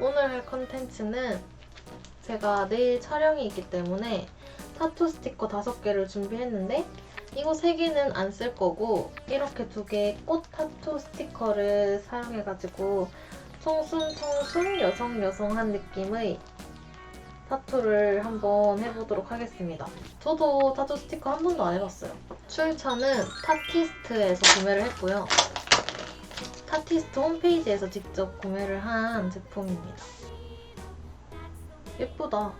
오늘 할 컨텐츠는 제가 내일 촬영이 있기 때문에 타투 스티커 5개를 준비했는데 이거 3개는 안 쓸 거고 이렇게 두 개의 꽃 타투 스티커를 사용해가지고 청순 청순 여성 여성한 느낌의 타투를 한번 해보도록 하겠습니다. 저도 타투 스티커 한 번도 안 해봤어요. 출처는 타티스트에서 구매를 했고요. 타티스트 홈페이지에서 직접 구매를 한 제품입니다. 예쁘다.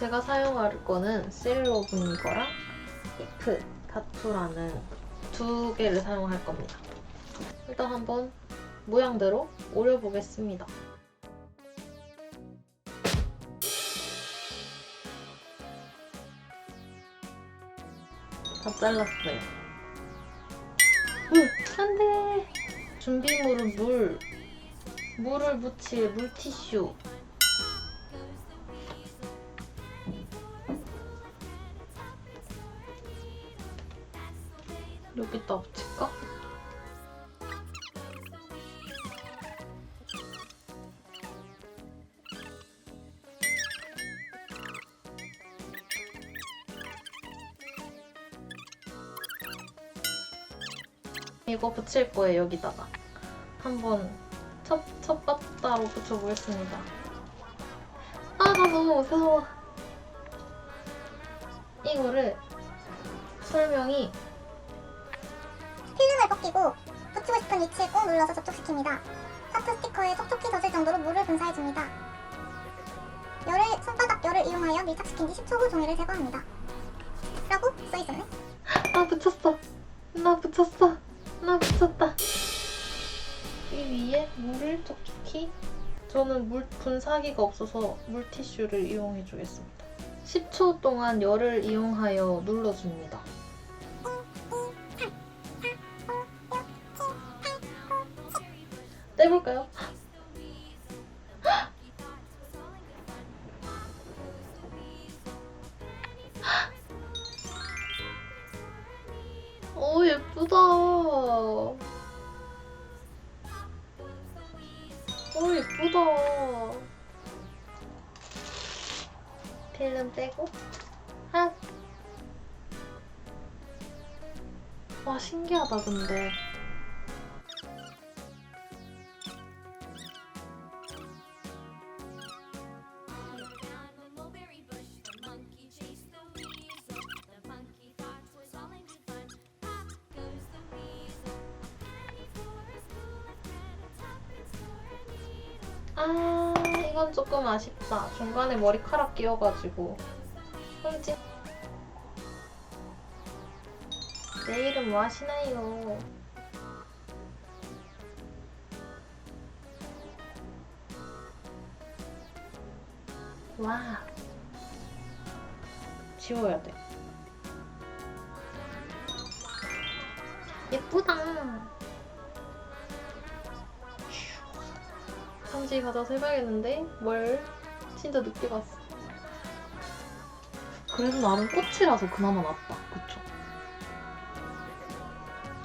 제가 사용할 거는 실로분 거랑 이프 타투라는 두 개를 사용할 겁니다. 일단 한번 모양대로 오려보겠습니다. 다 잘랐어요. 응, 안 돼! 준비물은 물, 물을 묻힐 물티슈, 여기다 붙일까? 이거 붙일 거예요 여기다가 한번 첫, 첫 바따로 붙여보겠습니다 아 나 너무 무서워 이거를 설명이 필름을 벗기고 붙이고 싶은 위치에 꾹 눌러서 접촉시킵니다. 타투 스티커에 촉촉히 젖을 정도로 물을 분사해줍니다. 열을 손바닥 열을 이용하여 밀착시킨 뒤 10초 후 종이를 제거합니다. 라고 써있었네. 나 붙였어. 나 붙였어. 저는 물 분사기가 없어서 물티슈를 이용해 주겠습니다. 10초 동안 열을 이용하여 눌러줍니다. 떼볼까요? 오 예쁘다. 오 예쁘다. 필름 떼고 아. 와 신기하다 근데. 아 이건 조금 아쉽다. 중간에 머리카락 끼어가지고 흠집. 내일은 뭐 하시나요? 와 지워야 돼. 예쁘다. 편지 받아서 해봐야겠는데? 뭘? 진짜 늦게 봤어. 그래도 나름 꽃이라서 그나마 낫다. 그쵸?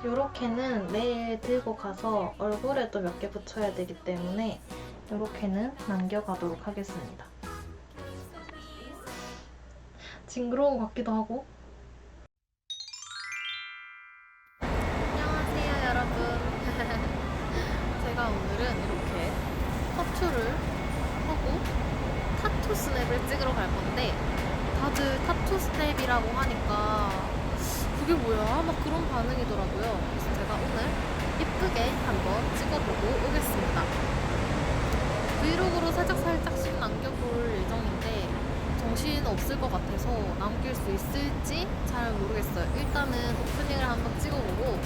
요렇게는 내일 들고 가서 얼굴에도 몇 개 붙여야 되기 때문에 요렇게는 남겨가도록 하겠습니다. 징그러운 것 같기도 하고 그게 뭐야? 막 그런 반응이더라고요. 그래서 제가 오늘 예쁘게 한번 찍어보고 오겠습니다. 브이로그로 살짝살짝씩 남겨볼 예정인데 정신 없을 것 같아서 남길 수 있을지 잘 모르겠어요. 일단은 오프닝을 한번 찍어보고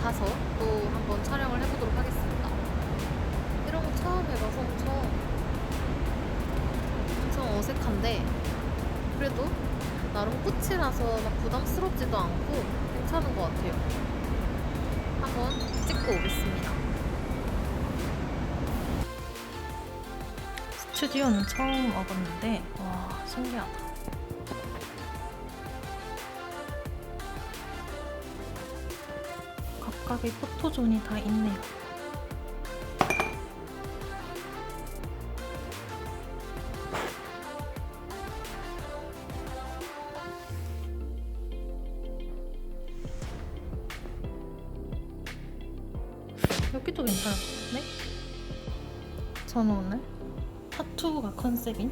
가서 또 한번 촬영을 해보도록 하겠습니다. 이런 거 처음 해봐서 엄청 엄청 어색한데 그래도 나름 꽃이라서 막 부담스럽지도 않고 괜찮은 것 같아요. 한번 찍고 오겠습니다. 스튜디오는 처음 와봤는데 와 신기하다. 각각의 포토존이 다 있네요. 여기도 괜찮을 것 같네. 저는 오늘 타투가 컨셉인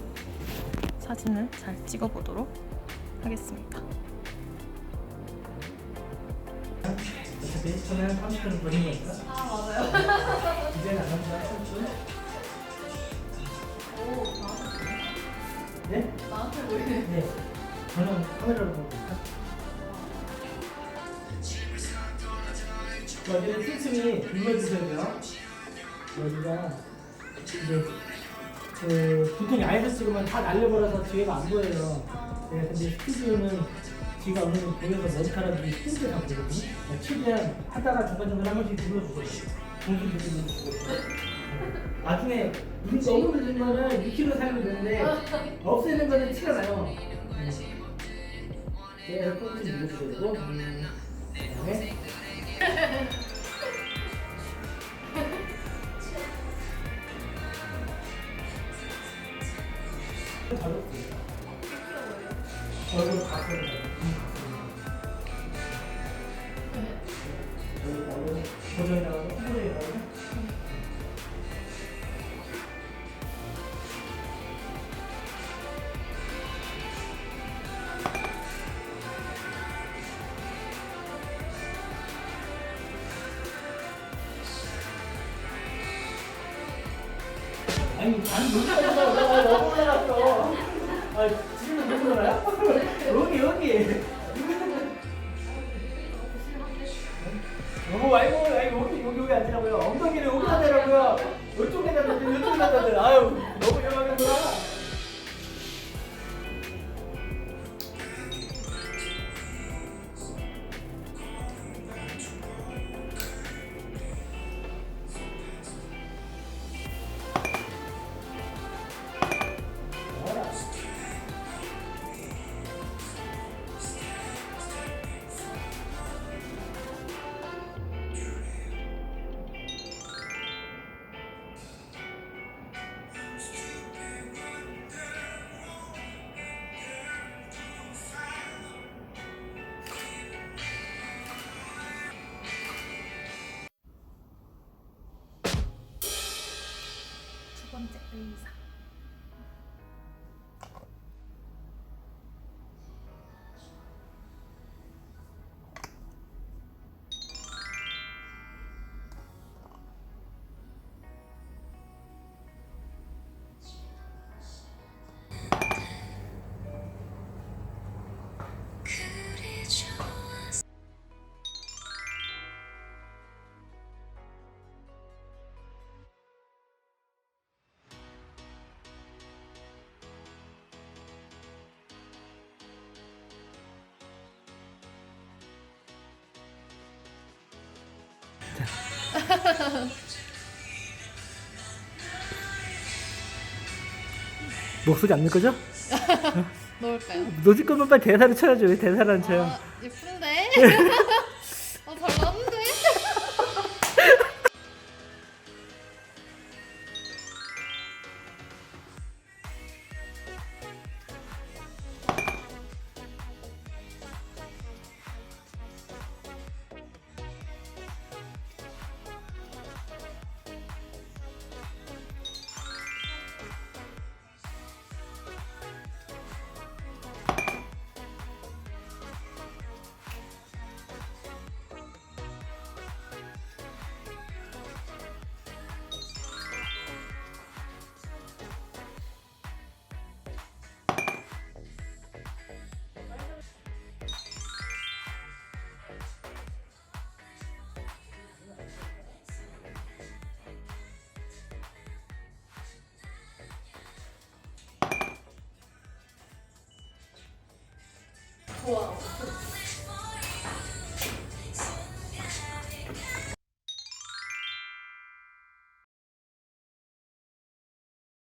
사진을 잘 찍어보도록 하겠습니다. 저는 30분 걸리니까. 아 맞아요. 이제는 안 한다 30분. 오 네? 나한테 보이네. 네. 저는 카메라로 보고 있다. 여기는 틈틈이 눌러주셔야 돼요. 여기가 이제 그 보통 야외에서 찍으면 다 날려버려서 뒤에가 안 보여요. 네, 근데 스튜디오는 뒤가 어느 정도 보여서 머리카락이 힘들게 나거든요. 네, 최대한 하다가 중간중간 한 번씩 눌러주세요. 공기 눌러주시고. 나중에 눈 너무 늦은 거는 2kg 살면 되는데 없애는 거는 티가 나요. 네. 계속 조금씩 눌러주셔야 되고 음, 그다음에 얼굴 고정이 나가고 후보에 나가고 아니 올라가 너무 올라갔어. 아지 거야? 여기 여기 목소리 안 넣을 거죠? 넣을까요? 노질 거면 빨리 대사를 쳐야죠 왜 대사를 안 쳐요 아, 예쁜데? 좋아.